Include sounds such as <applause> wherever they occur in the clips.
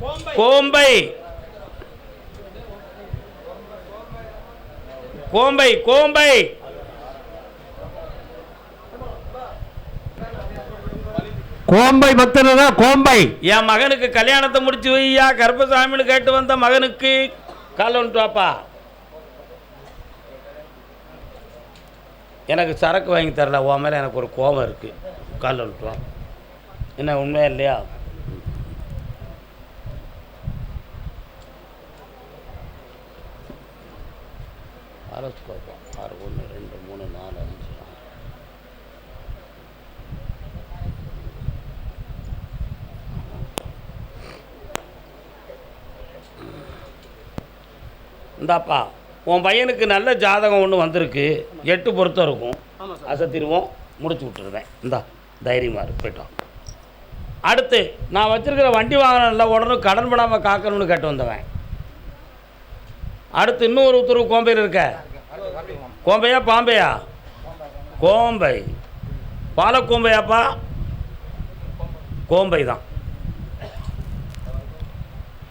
கோம்பை. கோம்பை. கோம்பை கோம்பை. பக்தனா கோம்பை. என் மகனுக்கு கல்யாணத்தை முடிச்சு வையா கருப்பசாமின்னு கேட்டு வந்த மகனுக்கு கால் வந்துட்டு வாப்பா. எனக்கு சரக்கு வாங்கி தரல உன் மேலே எனக்கு ஒரு கோபம் இருக்குது கால் வா. என்ன உண்மையா இல்லையா? ஆரோஸ்கோப்பா ஆறு ஒன்று ரெண்டு மூணு நாலு அஞ்சு. இந்தாப்பா உன் பையனுக்கு நல்ல ஜாதகம் ஒன்று வந்திருக்கு. எட்டு பொருத்தம் இருக்கும். அசத்திடுவோம். முடிச்சு விட்டுருவேன். இந்தா தைரியமாக இருக்கு போயிட்டோம் அடுத்து நான் வச்சிருக்கிற வண்டி வாகனம்ல உடனே கடன் படாமல் காக்கணும்னு கேட்டு வந்தவன். அடுத்து இன்னொரு உத்தரவு கோம்பையில் இருக்க. கோம்பையா பாம்பையா? கோம்பை. பாலக்கோம்பையாப்பா? கோம்பை தான்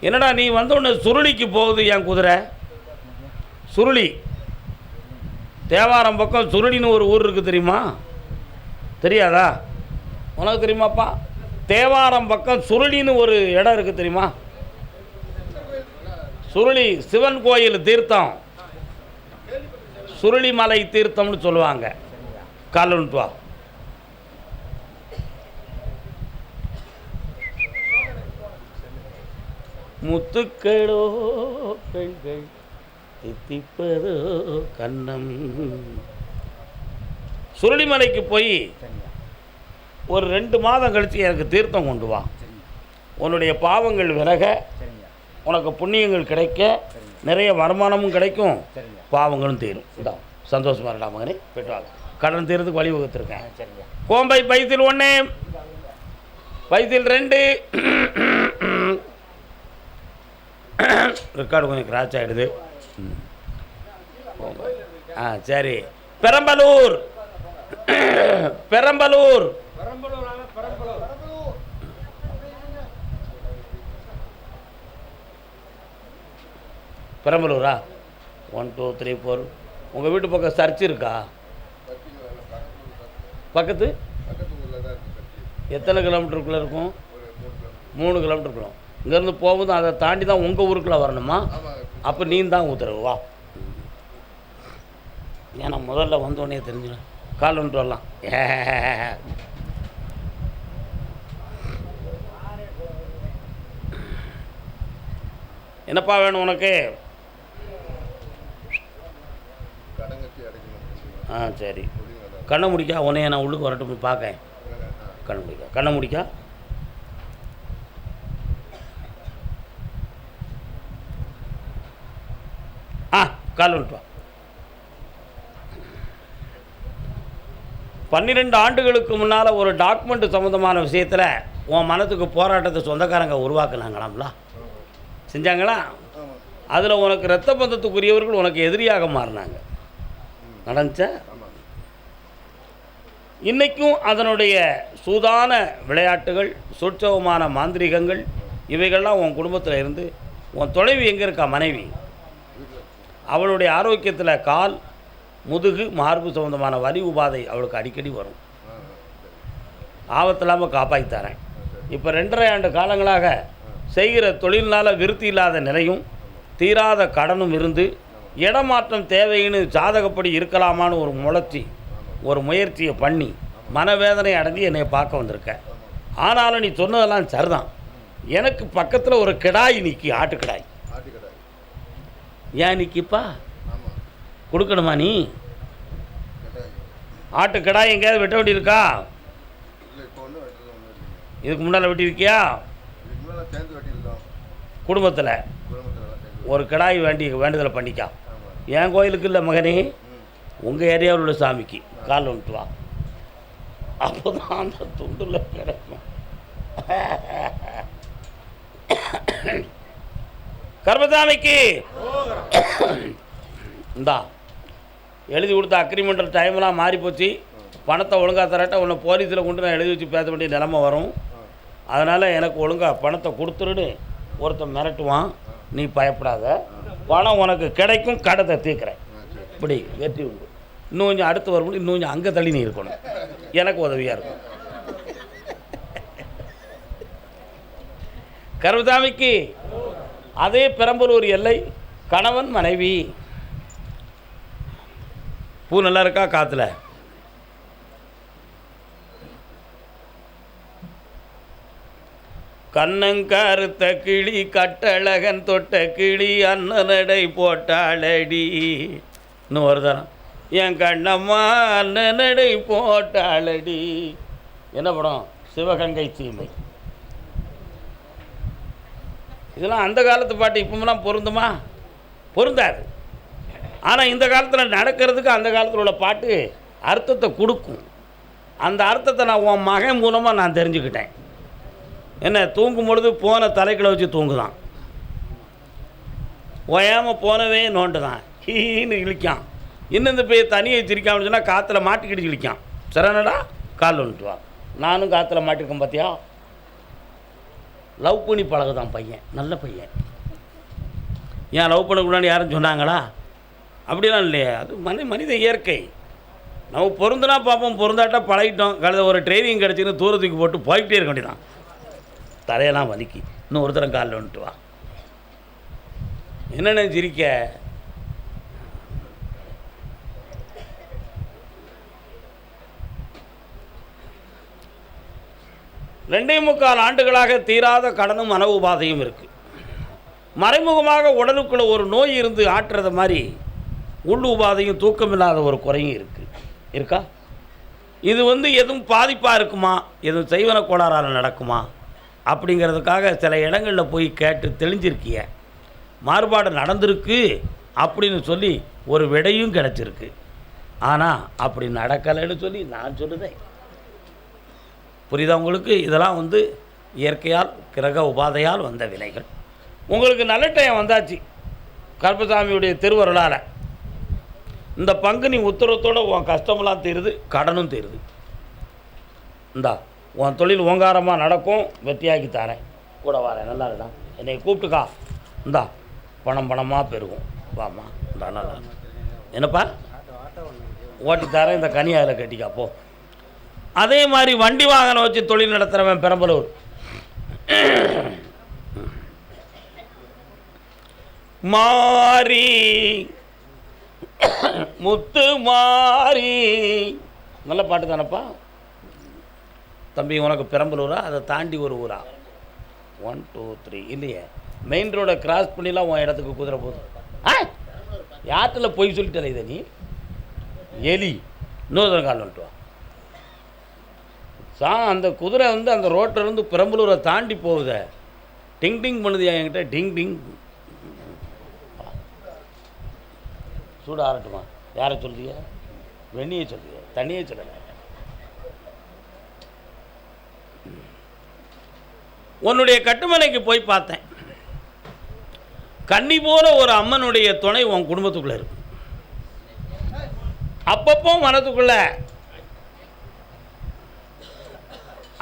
என்னடா நீ வந்த உடனே சுருளிக்கு போகுது என் குதிரை? சுருளி. தேவாரம் பக்கம் சுருளின்னு ஒரு ஊர் இருக்குது தெரியுமா? தெரியாதா? உனக்கு தெரியுமாப்பா? தேவாரம் பக்கம் சுருளின்னு ஒரு இடம் இருக்குது தெரியுமா? சுருளி சிவன் கோயில் தீர்த்தம். சுருளிமலை தீர்த்தம்னு சொல்லுவாங்க. காலன்ட்டு வா முத்துக்களோ பெண்கள் தித்திப்பதோ கண்ணம். சுருளிமலைக்கு போய் ஒரு ரெண்டு மாதம் கழித்து எனக்கு தீர்த்தம் கொண்டு வா. உன்னுடைய பாவங்கள் விலக உனக்கு புண்ணியங்கள் கிடைக்க நிறைய வருமானமும் கிடைக்கும். பாவங்களும் தீரும். இதா சந்தோஷமா இருக்கா மகனே. வாங்க கடன் தீர்றதுக்கு வழி வகுத்துருக்கேன். கோம்பை பைத்தில் ஒன்று பைத்தில் ரெண்டு. ரெக்கார்டு கொஞ்சம் கிராச் ஆகிடுது. ஆ சரி. பெரம்பலூர். பெரம்பலூர். பெரம்பலூரா பெரம்பலூரா? ஒன் டூ த்ரீ ஃபோர் உங்கள் வீட்டு பக்கம் சர்ச் இருக்கா? பக்கத்து? எத்தனை கிலோமீட்டருக்குள்ளே இருக்கும்? மூணு கிலோமீட்டருக்குள்ள இங்கேருந்து போகும்போது அதை தாண்டி தான் உங்கள் ஊருக்குள்ளே வரணுமா? அப்போ நீ தான் உத்தரவு வா. ஏன்னா முதல்ல வந்தோடனே தெரிஞ்சிடும். கால் வந்துட்டு வரலாம். ஏ என்னப்பா வேணும் உனக்கு? ஆ சரி. கண்ணை முடிக்கா? உன்னைய நான் உள்ளுக்கு வரட்டும் போய் பார்க்கேன். கண்ணை முடிக்கா? கண்ணை முடிக்கா? ஆ கால் வந்துட்டு வா. பன்னிரெண்டு ஆண்டுகளுக்கு முன்னால் ஒரு டாக்குமெண்ட் சம்மந்தமான விஷயத்தில் உன் மனத்துக்கு போராட்டத்தை சொந்தக்காரங்க உருவாக்குனாங்களாம்ல? செஞ்சாங்களா? அதில் உனக்கு இரத்த பந்தத்துக்குரியவர்கள் உனக்கு எதிரியாக மாறினாங்க. நடந்துச்சா? இன்றைக்கும் அதனுடைய சூதான விளையாட்டுகள் சுட்சவமான மாந்திரிகங்கள் இவைகள்லாம் உன் குடும்பத்தில் இருந்து உன் தொலைவி எங்கே இருக்கா மனைவி? அவளுடைய ஆரோக்கியத்தில் கால் முதுகு மார்பு சம்பந்தமான வலி உபாதை அவளுக்கு அடிக்கடி வரும். ஆபத்தில்லாமல் காப்பாற்றி தரேன். இப்போ ரெண்டரை ஆண்டு காலங்களாக செய்கிற தொழில்னால விருத்தி இல்லாத நிலையும் தீராத கடனும் இருந்து இடமாற்றம் தேவைன்னு ஜாதகப்படி இருக்கலாமான்னு ஒரு முளைச்சி ஒரு முயற்சியை பண்ணி மனவேதனை அடைஞ்சு என்னை பார்க்க வந்திருக்க. ஆனாலும் நீ சொன்னதெல்லாம் சரிதான். எனக்கு பக்கத்தில் ஒரு கிடாய் நிற்கி ஆட்டுக்கிடாய். ஏன் நிற்கிப்பா கொடுக்கணுமா நீ? ஆட்டு கிடாய் எங்கேயாவது வெட்ட வேண்டியிருக்கா? இதுக்கு முன்னால் வெட்டியிருக்கியா? குடும்பத்தில். ஒரு கிடாய் வேண்டி வேண்டுதலை பண்ணிக்கா என் கோயிலுக்கு இல்லை மகனே உங்கள் ஏரியாவில் உள்ள சாமிக்கு கால் வந்துட்டு வா. அப்போ தான் அந்த துண்டில் கிடைக்கும். கர்மசாமிக்கு! இந்தா எழுதி கொடுத்த அக்ரிமெண்டல் டைம்லாம் மாறி போச்சு பணத்தை ஒழுங்காக தரட்ட உன்னை போலீஸில் கொண்டு நான் எழுதி வச்சு பேச வேண்டிய நிலமை வரும். அதனால் எனக்கு ஒழுங்காக பணத்தை கொடுத்துருன்னு ஒருத்தன் மிரட்டுவான். நீ பயப்படாத. பணம் உனக்கு கிடைக்கும் கடத்தை தீர்க்குறேன். இப்படி வெற்றி உண்டு. இன்னும் கொஞ்சம் அடுத்து வரும்போது இன்னும் கொஞ்சம் அங்கே தள்ளி நீ இருக்கணும். எனக்கு உதவியாக இருக்கும். கருவசாமிக்கு அதே பெரம்பலூர் எல்லை கணவன் மனைவி. பூ நல்லா இருக்கா காற்றுல கண்ணங்கருத்த கிளி கட்டழகன் தொட்ட கிளி அண்ணனடை போட்டாளடி. இன்னும் ஒரு தரம். என் கண்ணம்மா அண்ணனடை போட்டாளடி. என்ன படம்? சிவகங்கை சீமை. இதெல்லாம் அந்த காலத்து பாட்டு இப்போமெல்லாம் பொருந்துமா? பொருந்தாது. ஆனால் இந்த காலத்தில் நடக்கிறதுக்கு அந்த காலத்தில் உள்ள பாட்டு அர்த்தத்தை கொடுக்கும். அந்த அர்த்தத்தை நான் உன் மகன் மூலமாக நான் தெரிஞ்சுக்கிட்டேன். என்ன தூங்கும் பொழுது போன தலைக்கில் வச்சு தூங்குதான். ஓயாமல் போனவே நோண்டுதான். ஹீன்னு இழிக்கான். இன்னும் இந்த போய் தனியை சிரிக்காமல் சொன்னால் காற்றுல மாட்டிக்கிட்டு இழிக்கான். சரணடா கால் வந்துட்டு வா. நானும் காற்றுல மாட்டிருக்கேன் பார்த்தியா லவ் பண்ணி பழகுதான் பையன். நல்ல பையன். ஏன் லவ் பண்ணக்கூடாது யாரும் சொன்னாங்களா? அப்படிலாம் இல்லையே. அது மனி மனித இயற்கை. நம்ம பொருந்தினா பார்ப்போம். பொருந்தாட்டா பழகிட்டோம். கழுத ஒரு ட்ரைனிங் கிடச்சின்னு தூரத்துக்கு போட்டு போய்கிட்டே இருக்க வேண்டியதான் தலையெல்லாம் வலிக்கு. இன்னும் ஒருத்தரம் காலில் வந்துட்டு வா. என்னென்ன சிரிக்க? ரெண்டே முக்கால் ஆண்டுகளாக தீராத கடனும் மன உபாதையும் இருக்குது மறைமுகமாக உடலுக்குள்ள ஒரு நோய் இருந்து ஆட்டுறத மாதிரி உள் உபாதையும் தூக்கமில்லாத ஒரு குறையும் இருக்குது இருக்கா? இது வந்து எதுவும் பாதிப்பாக இருக்குமா? எதுவும் செய்வன கோளாறால் நடக்குமா? அப்படிங்கிறதுக்காக சில இடங்களில் போய் கேட்டு தெளிஞ்சிருக்கிய. மாறுபாடு நடந்திருக்கு அப்படின்னு சொல்லி ஒரு விடையும் கிடச்சிருக்கு. ஆனால் அப்படி நடக்கலைன்னு சொல்லி நான் சொல்லுதேன். புரியுதா உங்களுக்கு? இதெல்லாம் வந்து இயற்கையால் கிரக உபாதையால் வந்த விலைகள். உங்களுக்கு நல்ல டைம் வந்தாச்சு. கருப்பசாமியுடைய திருவருளால். இந்த பங்குனி உத்தரத்தோட உன் கஷ்டமெல்லாம் தீருது கடனும் தீருது. இந்தா உன் தொழில் ஓங்காரமாக நடக்கும் வெற்றியாக்கி தரேன். கூட வரேன் நல்லா இருக்கா என்னை கூப்பிட்டுக்கா. இந்தா பணம் பணமாக பெருகும். வாமா இந்தா நல்லா என்னப்பா? ஓட்டி தரேன் இந்த கனி கட்டிக்கா போ. அதே மாதிரி வண்டி வாகனம் வச்சு தொழில் நடத்துகிறவன் பெரம்பலூர். மாறி முத்து மாறி. நல்ல பாட்டு தானப்பா? தம்பி உனக்கு பெரம்பலூரா? அதை தாண்டி ஒரு ஊரா? ஒன் டூ த்ரீ இல்லையே. மெயின் ரோடை கிராஸ் பண்ணிலாம் உன் இடத்துக்கு குதிரை போகுது ஆ? யாத்தில் போய் சொல்லிட்டல இதை நீ? எலி. இன்னொரு கால் வந்துட்டு வா. சா அந்த குதிரை வந்து அந்த ரோட்டில் இருந்து பெரம்பலூரை தாண்டி போகுதே. டிங் டிங் பண்ணுது என்கிட்ட? டிங் டிங். சூடு ஆரட்டுமா யாரை சொல்றிய? வெண்ணியை சொல்றிய? தண்ணியை சொல்லலை. உன்னுடைய கட்டுமனைக்கு போய் பார்த்தேன். கன்னி போல ஒரு அம்மனுடைய துணை உன் குடும்பத்துக்குள்ளே இருக்கும் அப்பப்போ மனத்துக்குள்ள.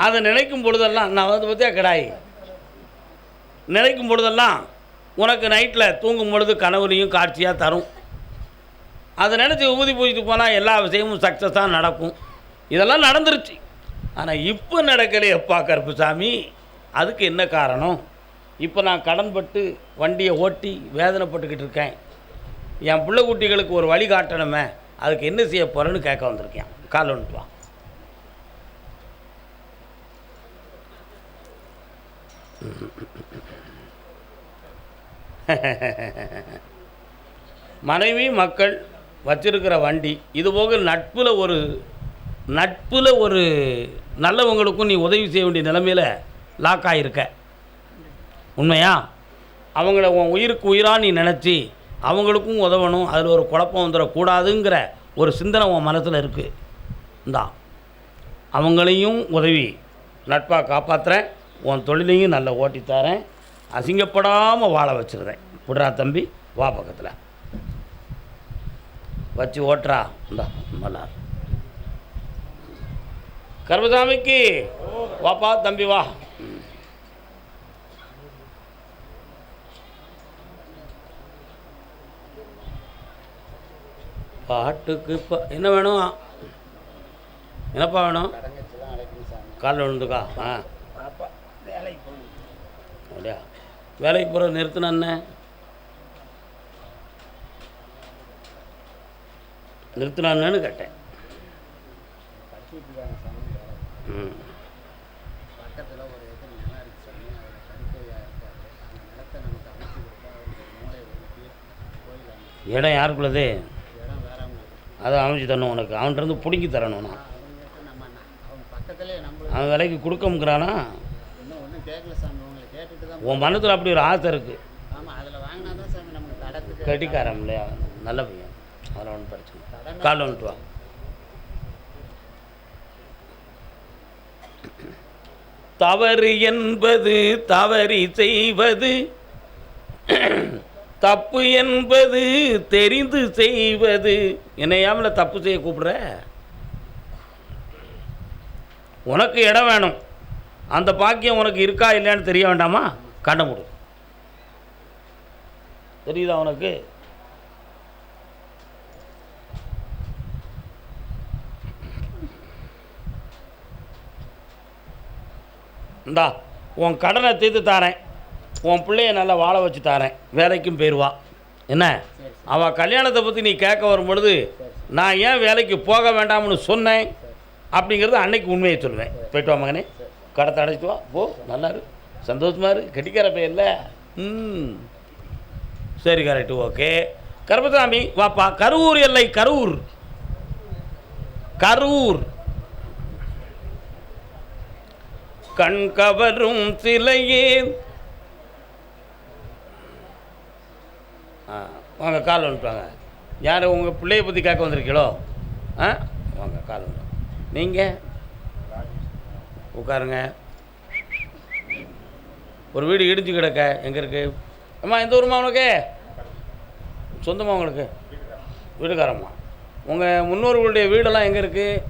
அதை நினைக்கும் பொழுதெல்லாம் நான் வந்து பற்றியா கிடாய்? நினைக்கும் பொழுதெல்லாம் உனக்கு நைட்டில் தூங்கும் பொழுது கனவுலையும் காட்சியாக தரும். அதை நினச்சி ஊதி பூஜிட்டு போனால் எல்லா விஷயமும் சக்ஸஸாக நடக்கும். இதெல்லாம் நடந்துருச்சு. ஆனால் இப்போ நடக்கலையப்பா கருப்புசாமி. அதுக்கு என்ன காரணம்? இப்போ நான் கடன்பட்டு வண்டியை ஓட்டி வேதனைப்பட்டுக்கிட்டு இருக்கேன். என் பிள்ளை குட்டிகளுக்கு ஒரு வழி காட்டணுமே அதுக்கு என்ன செய்ய போகிறேன்னு கேட்க வந்திருக்கேன். கால் வந்துட்டு <laughs> மனைவி மக்கள் வச்சிருக்கிற வண்டி இதுபோக நட்பில் ஒரு நட்பில் ஒரு நல்லவங்களுக்கும் நீ உதவி செய்ய வேண்டிய நிலைமையில் லாக் ஆகியிருக்க உண்மையா? அவங்கள உன் உயிருக்கு உயிராக நீ நினச்சி அவங்களுக்கும் உதவணும் அதில் ஒரு குழப்பம் வந்துடக்கூடாதுங்கிற ஒரு சிந்தனை உன் மனசில் இருக்குது இந்தா அவங்களையும் உதவி நட்பாக காப்பாற்றுறேன் உன் தொழிலையும் நல்லா ஓட்டித் தரேன் அசிங்கப்படாமல் வாழ வச்சுருந்தேன். விடுறா தம்பி வா பக்கத்தில். வச்சு ஓட்டுறா. இந்தா நல்லா கர்மசாமிக்கு. வாப்பா தம்பி வா. பாட்டுக்கு இப்போ என்ன வேணும்? என்னப்பா வேணும்? காலில் விழுந்துக்கா ஆ. அப்படியா? வேலைக்கு போகிற நிறுத்தினே நிறுத்தினான்னு கேட்டேன். இடம் யாருக்குள்ளது? அதை அமைச்சு தரணும் உனக்கு. அவன்கிட்ட இருந்து பிடுங்கி தரணும் நான் அவன் விலைக்கு கேட்டுட்டு தான் உன் மனத்தில் அப்படி ஒரு ஆசை இருக்குது அதில் கட்டிக்காரன் இல்லையா? நல்ல பையன். அதெல்லாம் ஒன்றும் பிரச்சனை இல்லை. கால் வந்துட்டு வா. தவறு என்பது தவறி செய்வது. தப்பு என்பது தெரிந்து செய்வது. என்னையாமல் தப்பு செய்ய கூப்பிடுற? உனக்கு இடம் வேணும். அந்த பாக்கியம் உனக்கு இருக்கா இல்லையான்னு தெரிய வேண்டாமா? கண்ண முடியும் தெரியுதா உனக்கு? இந்தா உன் கடனை தீர்த்து தாரேன். உன் பிள்ளைய நல்லா வாழ வச்சு தாரேன். வேலைக்கும் போயிடுவா என்ன? அவள் கல்யாணத்தை பற்றி நீ கேட்க வரும்பொழுது நான் ஏன் வேலைக்கு போக வேண்டாம்னு சொன்னேன்? அப்படிங்கிறது அன்னைக்கு உண்மையை சொல்லுவேன். போயிட்டு வா மகனே. கடத்தை அடைச்சிட்டு வா. போ நல்லா இரு. சந்தோஷமாக இரு. கட்டிக்கிற பையன்ல ம். சரி கரெக்டு ஓகே. கருப்பசாமி வாப்பா. கரூர் எல்லை கரூர். கரூர். கண் கவரும் சிலையே. ஆ வாங்க கால் வந்துட்டாங்க யார் உங்கள் பிள்ளைய பற்றி கேட்க வந்திருக்கீங்களோ? ஆ வாங்க கால் வந்து நீங்கள் உட்காருங்க. ஒரு வீடு இடிஞ்சு கிடக்க எங்கே இருக்கு? அம்மா எந்த ஊருமா உனக்கு? சொந்தமாக உங்களுக்கு? வீடுக்காரம்மா உங்கள் முன்னோர்களுடைய வீடெல்லாம் எங்கே இருக்குது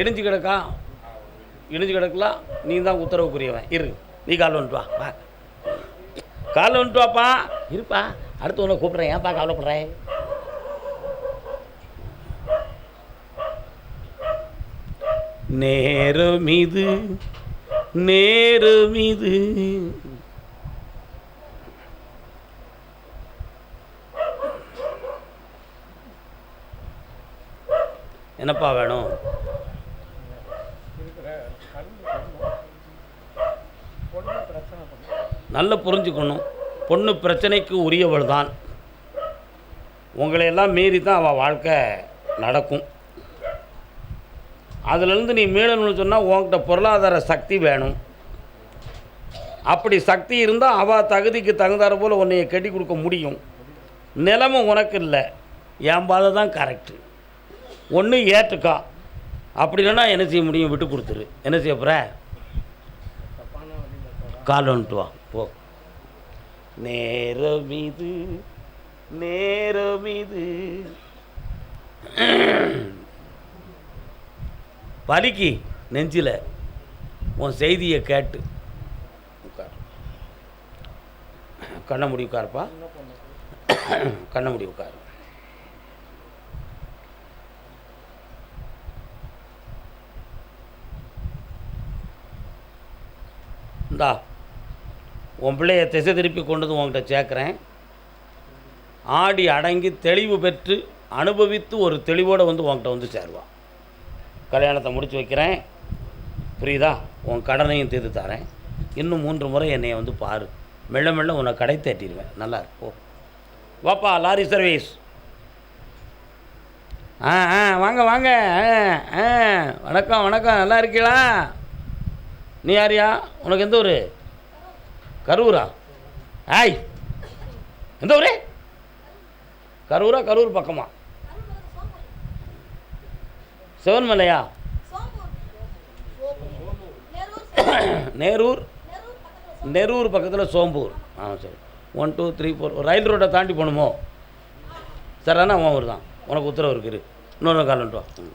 இடிஞ்சு கிடக்கா? இடிஞ்சு கிடக்கலாம் நீ தான் உத்தரவுக்குரியவன். இரு நீ கால் வந்துட்டு வா வா. கால் வந்துட்டு வாப்பா. இருப்பா. அடுத்து உன்னை கூப்பிட்றேன். ஏன்ப்பா கவலைப்படுறேன் நேரம் இது நேரம் இது என்னப்பா வேணும்? நல்லா புரிஞ்சுக்கணும். பொண்ணு பிரச்சனைக்கு உரியவள் தான். உங்களையெல்லாம் மீறி தான் அவள் வாழ்க்கை நடக்கும். அதுலேருந்து நீ மீளணும்னு சொன்னால் உன்கிட்ட பொருளாதார சக்தி வேணும். அப்படி சக்தி இருந்தால் அவள் தகுதிக்கு தகுந்தாற போல் உன்னைய கட்டி கொடுக்க முடியும். நிலைமை உனக்கு இல்லை. என் பாதை தான் கரெக்டு ஒன்று ஏற்றுக்கா அப்படி இல்லைன்னா என்ன செய்ய முடியும்? விட்டு கொடுத்துரு. என்ன செய்ய போகிற கால் வந்துட்டு வா. போ நேரம் இது நேரம் இது வலிக்கு நெஞ்சில். உன் செய்தியை கேட்டு. உட்கார். கண்ண முடி உட்காருப்பா. கண்ண முடி உட்காரு. இந்தா. உன் பிள்ளைய திசை திருப்பி கொண்டு வந்து உன்கிட்ட சேர்க்குறேன். ஆடி அடங்கி தெளிவு பெற்று அனுபவித்து ஒரு தெளிவோடு வந்து உன்கிட்ட வந்து சேருவான் கல்யாணத்தை முடித்து வைக்கிறேன். புரியுதா? உன் கடனையும் தீர்த்து தரேன். இன்னும் மூன்று முறை என்னை வந்து பாரு. மெல்ல மெல்ல உன்னை கடை தேட்டிடுவேன் நல்லா இருக்கும் வாப்பா லாரி சர்வீஸ். ஆ ஆ வாங்க வாங்க. ஆ ஆ. வணக்கம் வணக்கம். நல்லா இருக்கீங்களா நீ யாரியா? உனக்கு எந்த ஊர்? கரூரா? ஆய் எந்த ஊரே? கரூரா கரூர் பக்கமா? சிவன்மலையா? நேரூர்? நெரூர் பக்கத்தில் சோம்பூர். ஆ சரி. One two three four rail ரோட்டை தாண்டி போகணுமோ? சரி தானே அவன் ஊர் தான். உனக்கு உத்தரவு இருக்குது இன்னொரு கால் வந்துட்டு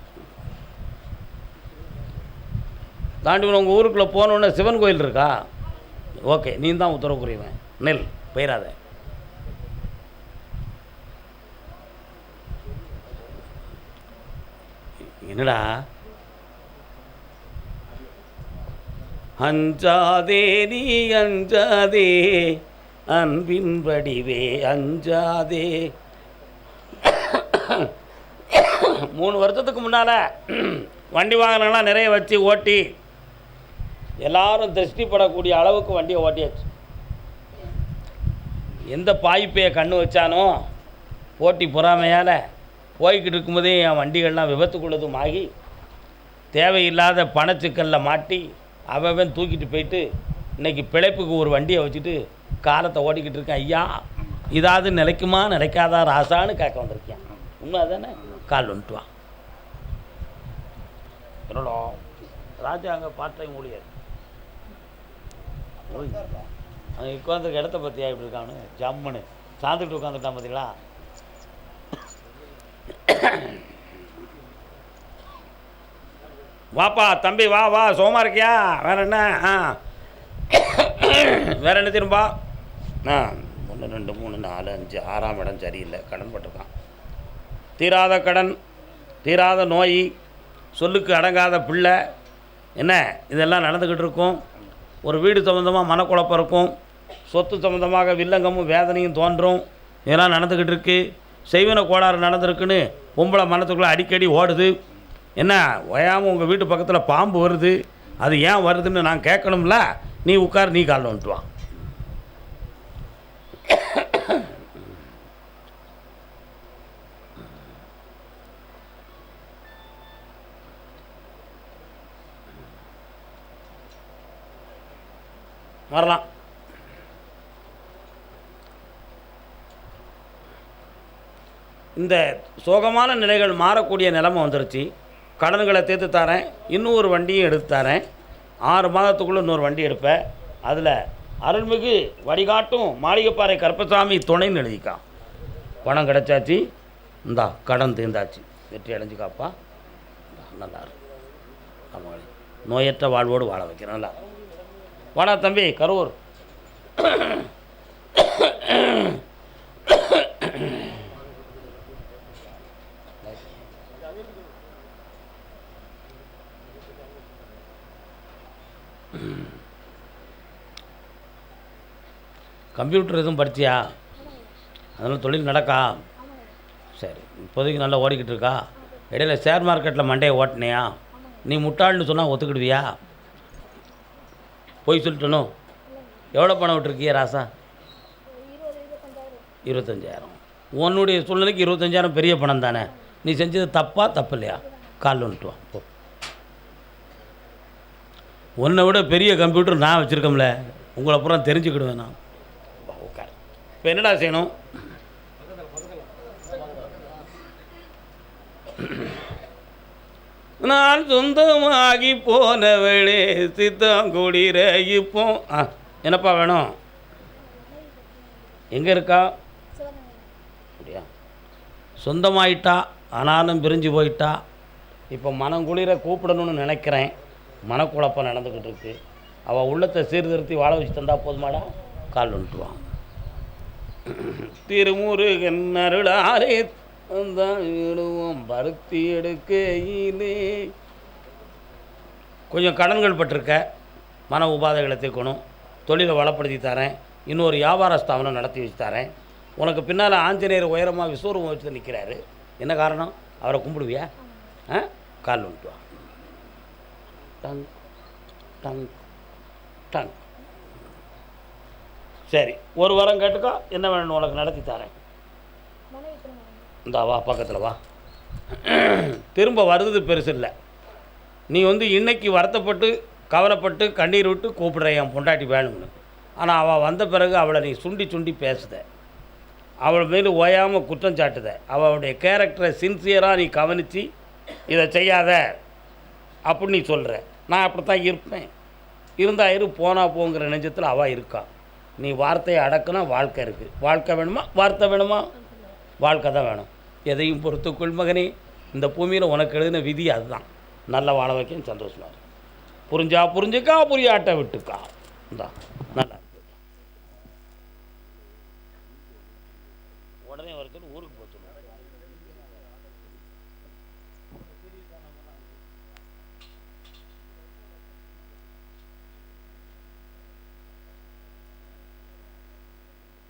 தாண்டி உங்கள் ஊருக்குள்ளே போனோடனே சிவன் கோயில் இருக்கா? ஓகே நீ தான் உத்தரவு புரியுவேன் நெல் போயிடாத என்னடா? அஞ்சாதே நீ அஞ்சாதே அன்பின் வடிவே அஞ்சாதே. மூணு வருஷத்துக்கு முன்னால் வண்டி வாகனங்கள்லாம் நிறைய வச்சு ஓட்டி எல்லாரும் திருஷ்டிப்படக்கூடிய அளவுக்கு வண்டியை ஓட்டியாச்சு. எந்த பாய்ப்பையை கண்ணு வச்சானோ போட்டி பொறாமையால் போய்கிட்டு இருக்கும்போதே என் வண்டிகள்லாம் விபத்துக்குள்ளதும் ஆகி தேவையில்லாத பணச்சிக்கலில் மாட்டி அவன் தூக்கிட்டு போயிட்டு இன்னைக்கு பிழைப்புக்கு ஒரு வண்டியை வச்சுட்டு காலத்தை ஓடிக்கிட்டு இருக்கேன். ஐயா இதாவது நிலைக்குமா நிலைக்காதா ராசான்னு கேட்க வந்திருக்கேன் உண்மை தானே கால் வந்துட்டு வா. ராஜா அங்கே பார்ட் டைம் ஊழியர் அங்கே உட்காந்துருக்க இடத்த பற்றியா இப்படி இருக்கானு. ஜம்முன்னு. சாந்துட்டு உட்காந்துட்டான் பார்த்தீங்களா வாப்பா தம்பி வா வா. சோமா இருக்கியா? வேற என்ன? ஆ. வேற என்ன திரும்பா ஆ. ஒன்று ரெண்டு மூணு நாலு அஞ்சு. ஆறாம் இடம் சரியில்லை. கடன் பட்டிருக்கான். தீராத கடன் தீராத நோய் சொல்லுக்கு அடங்காத பிள்ளை. என்ன? இதெல்லாம் நடந்துக்கிட்டு இருக்கும். ஒரு வீடு சம்மந்தமாக மனக்குழப்பம் இருக்கும் சொத்து சம்மந்தமாக வில்லங்கமும் வேதனையும் தோன்றும். இதெல்லாம் நடந்துக்கிட்டு இருக்குது செய்வன கோளாறு நடந்திருக்குன்னு பொம்பளை மனத்துக்குள்ளே அடிக்கடி ஓடுது. என்ன ஓயாமல் உங்கள் வீட்டு பக்கத்தில் பாம்பு வருது? அது ஏன் வருதுன்னு நான் கேட்கணும்ல? நீ உட்கார் நீ காலில் வந்துட்டு வரலாம். இந்த சோகமான நிலைகள் மாறக்கூடிய நிலைமை வந்துருச்சு. கடன்களை தீர்த்து தரேன். இன்னும் ஒரு வண்டியும் எடுத்து தரேன். ஆறு மாதத்துக்குள்ளே இன்னொரு வண்டி எடுப்பேன். அதில் அருள்மிகு வழிகாட்டும் மாளிகைப்பாறை கருப்பசாமி துணைன்னு எழுதிக்கா பணம் கிடைச்சாச்சு. இந்தா கடன் தீர்ந்தாச்சு. வெற்றி அடைஞ்சுக்காப்பா. நல்லா இருக்கு. நோயற்ற வாழ்வோடு வாழ வைக்கிறேன். நல்லா வாடா தம்பி கரூர். கம்ப்யூட்டர் எதுவும் படித்தியா அதனால் தொழில் நடக்கா? சரி இப்போதைக்கு நல்லா ஓடிக்கிட்டு இருக்கா? இடையில ஷேர் மார்க்கெட்டில் மண்டையை ஓட்டினியா? நீ முட்டாள்னு சொன்னால் ஒத்துக்கிடுவியா? போய் சொல்லிட்டணும் எவ்வளோ பணம் விட்டுருக்கிய ராசா? இருபத்தஞ்சாயிரம். உன்னுடைய சூழ்நிலைக்கு இருபத்தஞ்சாயிரம் பெரிய பணம் தானே. நீ செஞ்சது தப்பா தப்பு இல்லையா? கால் வந்துட்டு வா போ. உன்னை விட பெரிய கம்ப்யூட்டர் நான் வச்சுருக்கோம்ல. உங்களை அப்புறம் தெரிஞ்சுக்கிடுவேன் நான். உட்கார். இப்போ என்னடா செய்யணும்? நான் சொந்தமாகி போனவளே சித்தாங்குடிர இப்போ ஆ என்னப்பா வேணும்? எங்கே இருக்கா? அப்படியா? சொந்தமாயிட்டா ஆனாலும் பிரிஞ்சு போயிட்டா? இப்போ மனங்குளிர கூப்பிடணும்னு நினைக்கிறேன். மனக்குழப்பம் நடந்துக்கிட்டு இருக்கு. அவள் உள்ளத்தை சீர்திருத்தி வாழ வச்சு தந்தா போதுமாடா? கால் வந்துட்டுவான் திருமுருகன் அருளாரே விடுவோம் பருத்தி எடுக்கையிலே. கொஞ்சம் கடன்கள் பட்டிருக்க. மன உபாதைகளை தீர்க்கணும். தொழிலை வளப்படுத்தி தரேன். இன்னொரு வியாபார ஸ்தாபனம் நடத்தி வச்சு தரேன். உனக்கு பின்னால் ஆஞ்சநேயர் உயரமாக விஸ்வரூபம் வச்சு நிற்கிறாரு என்ன காரணம்? அவரை கும்பிடுவியா? ஆ? கால் வந்துட்டு வா. டங் டங் டங். சரி ஒரு வாரம் கேட்டுக்கோ. என்ன வேணும் உனக்கு நடத்தி தரேன். இந்தா வா பக்கத்தில் வா. திரும்ப வருது பெருசு இல்லை. நீ வந்து இன்னைக்கு வருத்தப்பட்டு கவலைப்பட்டு கண்ணீர் விட்டு கூப்பிடுற என் பொண்டாட்டி வேணும்னு. ஆனால் அவள் வந்த பிறகு அவளை நீ சுண்டி சுண்டி பேசுத. அவள் மேலே ஓயாமல் குற்றம் சாட்டுத. அவளுடைய கேரக்டரை சின்சியராக நீ கவனித்து இதை செய்யாத. அப்படின்னு நீ சொல்கிற நான் அப்படி தான் இருப்பேன். இருந்தால் இரு போனா போங்கிற நெஞ்சத்தில் அவள் இருக்கா. நீ வார்த்தையை அடக்குனா வாழ்க்கை இருக்குது வாழ்க்கை வேணுமா? வார்த்தை வேணுமா? வாழ்க்கை தான் வேணும். எதையும் பொறுத்துக்கொள் மகனே. இந்த பூமியில் உனக்கு எழுதின விதி அதுதான். நல்ல வாழ வைக்கணும் சந்தோஷமா இருக்கும் புரிஞ்சா புரிஞ்சுக்கா புரியாட்ட விட்டுக்கா. இந்தா.